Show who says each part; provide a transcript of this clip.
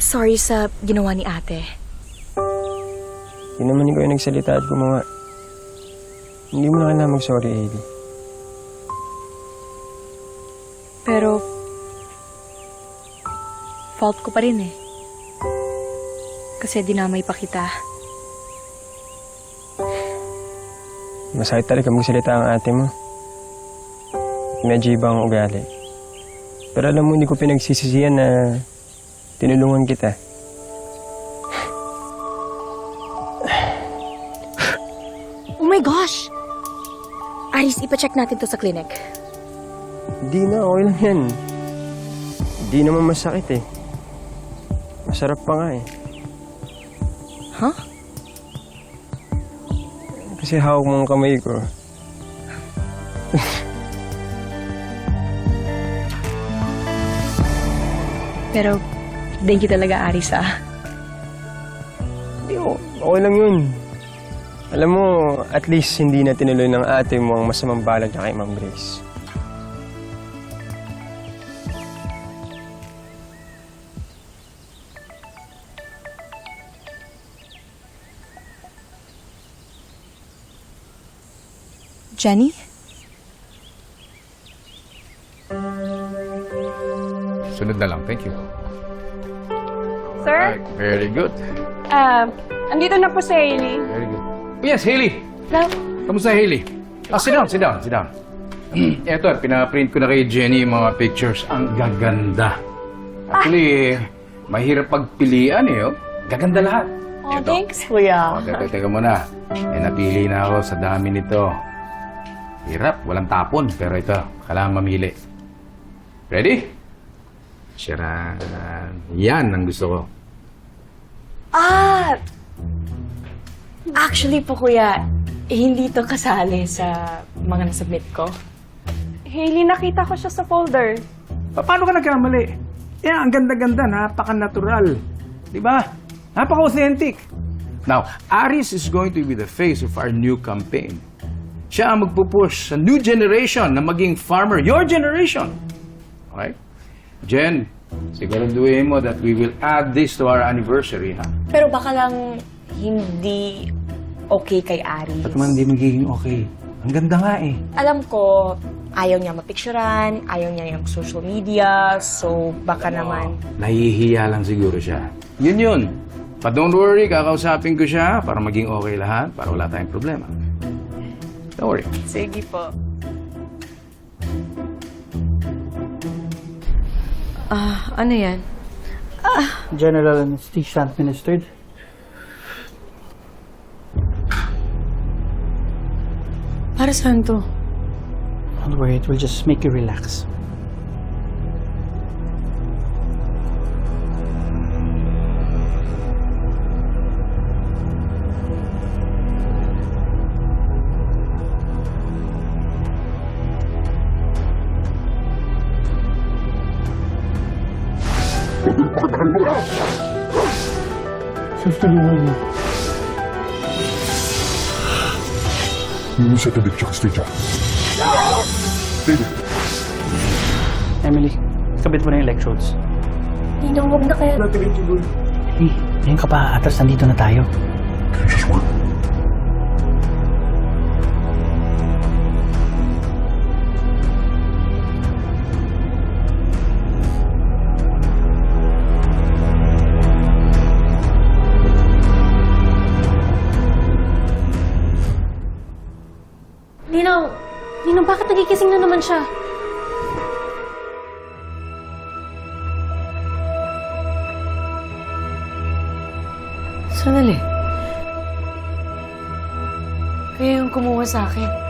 Speaker 1: sorry sa ginawa ni ate.
Speaker 2: Hindi naman ikaw yung nagsalita at gumawa. Hindi mo na kailangan mag-sorry, Hailey.
Speaker 1: Pero, fault ko pa rin eh. Kasi dinamay pa kita.
Speaker 2: Masakit talaga magsalita ang ate mo. Medyo iba ang ugali. Pero alam mo, hindi ko pinagsisisihan na tinulungan kita.
Speaker 1: Oh my gosh! Aris, ipacheck natin to sa clinic.
Speaker 2: Hindi na, okay lang yan. Hindi naman masakit eh. Masarap pa nga eh.
Speaker 1: Huh?
Speaker 2: Kasi hawak mo ang kamay ko.
Speaker 1: Pero, thank you talaga, Aris ah.
Speaker 2: Hindi, o- okay lang yun. Alam mo, at least hindi na tinuloy ng ate mo ang masamang balak niya kay Ma'am Grace.
Speaker 1: Jenny?
Speaker 3: Sunod na lang. Thank you.
Speaker 4: Sir,
Speaker 3: Right, very good.
Speaker 4: ah, andito na po si Hailey.
Speaker 3: Very good. Oh, yes, Hailey.
Speaker 4: Love.
Speaker 3: Kamusta, Hailey? Ah, sit down, sit down, sit down. Eto, pinaprint ko na kay Jenny yung mga pictures. Ang gaganda. Actually, mahirap pagpilian eh, oh. Gaganda lahat.
Speaker 4: Oh,
Speaker 3: Eto.
Speaker 4: thanks, kuya.
Speaker 3: Oh, teka, teka muna. Eh, napili na ako sa dami nito. Hirap, walang tapon. Pero ito, kailangan mamili. Ready? Sharan. Yan ang gusto ko.
Speaker 4: Ah! Actually po, kuya, eh, hindi to kasali sa mga nasubmit ko. Hailey, nakita ko siya sa folder.
Speaker 5: Pa- Paano ka nagkamali? Eh, ang ganda-ganda, napaka-natural. Di ba? Napaka-authentic.
Speaker 3: Now, Aris is going to be the face of our new campaign. Siya ang magpupush sa new generation na maging farmer, your generation. Okay? Jen, siguraduhin mo that we will add this to our anniversary, ha?
Speaker 4: Pero baka lang hindi okay kay Aris.
Speaker 5: Ba't man hindi magiging okay? Ang ganda nga eh.
Speaker 4: Alam ko, ayaw niya mapicturan, ayaw niya yung social media, so baka naman...
Speaker 3: Nahihiya lang siguro siya. Yun yun. But don't worry, kakausapin ko siya para maging okay lahat, para wala tayong problema. Don't worry.
Speaker 4: Sige po.
Speaker 1: Ah, ano yan?
Speaker 6: General anesthesia administered.
Speaker 1: Para saan to?
Speaker 6: Don't worry, it will just make you relax.
Speaker 7: Minsan ka tsaka stage David,
Speaker 6: Emily, kabit mo na yung electrodes.
Speaker 4: Ninong, huwag na kaya...
Speaker 6: Hey, ngayon ka pa, atras nandito na tayo.
Speaker 8: Ninong, Ninong, bakit nagigising na naman siya?
Speaker 1: Sandali. Kaya yung kumuha sa akin.